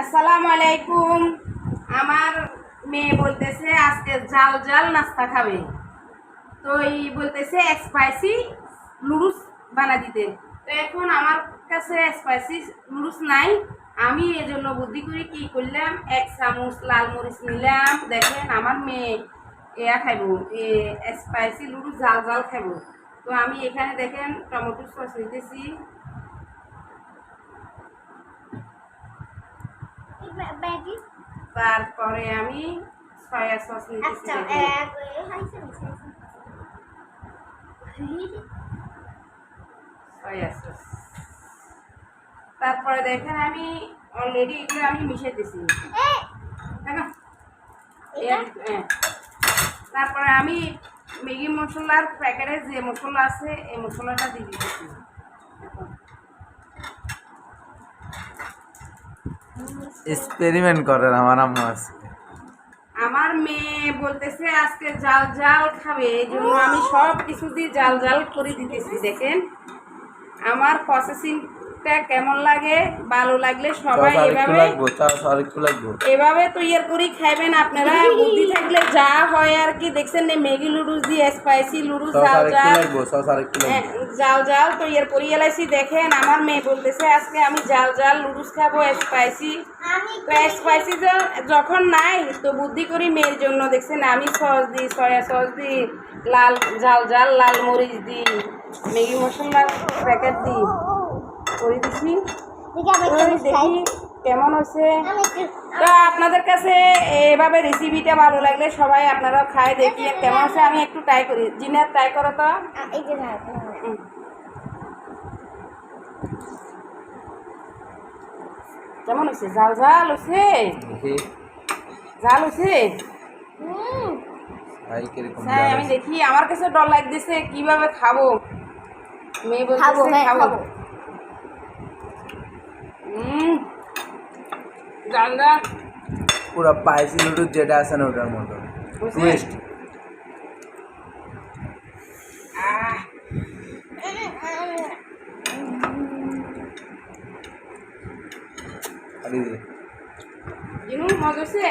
আসসালামু আলাইকুম। আমার মেয়ে বলতেছে, আজকে জাল জাল নাস্তা খাবে। তো এই বলতেছে স্পাইসি নুডলস বানা দিতে। তো এখন আমার কাছে স্পাইসি নুডলস নাই। আমি এজন্য বুদ্ধি করে কি করলাম, এক চামচ লাল মরিচ নিলাম। দেখেন, আমার মেয়ে এয়া খাইব স্পাইসি নুডলস জাল জাল খাইব। তো আমি এখানে দেখেন, টমেটো সস নিতেছি। ব্যাগি তারপরে আমি সয়া সস নিতেছি আচ্ছা সয়া সস। তারপরে দেখেন আমি অলরেডি এগুলো আমি এটা? হ্যাঁ তারপরে আমি ম্যাগি মশলার প্যাকেটে যে মশলা আছে এই মশলাটা দিয়ে দিতেছি। এক্সপেরিমেন্ট করেন আমার আম্মু আজকে। আমার মেয়ে বলতেছে আজকে জাল জাল খাবে এই জন্য আমি সব কিছু দিয়ে জাল জাল করে দিতেছি, দেখেন। আমার প্রসেসিংটা কেমন লাগে ভালো লাগলে সবাই এভাবে এভাবে তৈরি করে খাইবেন আপনারা। বুদ্ধি থাকলে যা হয় আর কি দেখছেন না ম্যাগি লুডুস দিয়ে স্পাইসি লুডুস হ্যাঁ, লাগবো জাল জাল তৈরি করে এলাইছি। দেখেন আমার মেয়ে বলতেছে আজকে আমি জাল জাল লুডুস খাব স্পাইসি আমি স্পাইসি যখন নাই তো বুদ্ধি করি মেয়ের জন্য। দেখছেন আমি সস দিই সয়া সস দিই লাল জাল জাল লাল মরিচ দিই ম্যাগি মশলার প্যাকেট দিই। দেখি কেমন হয়েছে তো আপনাদের কাছে এভাবে রেসিপিটা ভালো লাগলে সবাই আপনারা খায় দেখি কেমন আমি একটু ট্রাই করি। জিনার ট্রাই করো তো। আ- এই যে না না, না। হুম। কেমন হুম। ভাই কীরকম হ্যাঁ আমি দেখি আমার কাছে ডর লাগতেছে কীভাবে খাব? মেয়ে খাব বলতেছে হ্যাঁ খাব। জাল পুরো পাইসি লুডুস যেটা আছে না ওটার মতো? টুইস্ট আরে মজা হয়েছে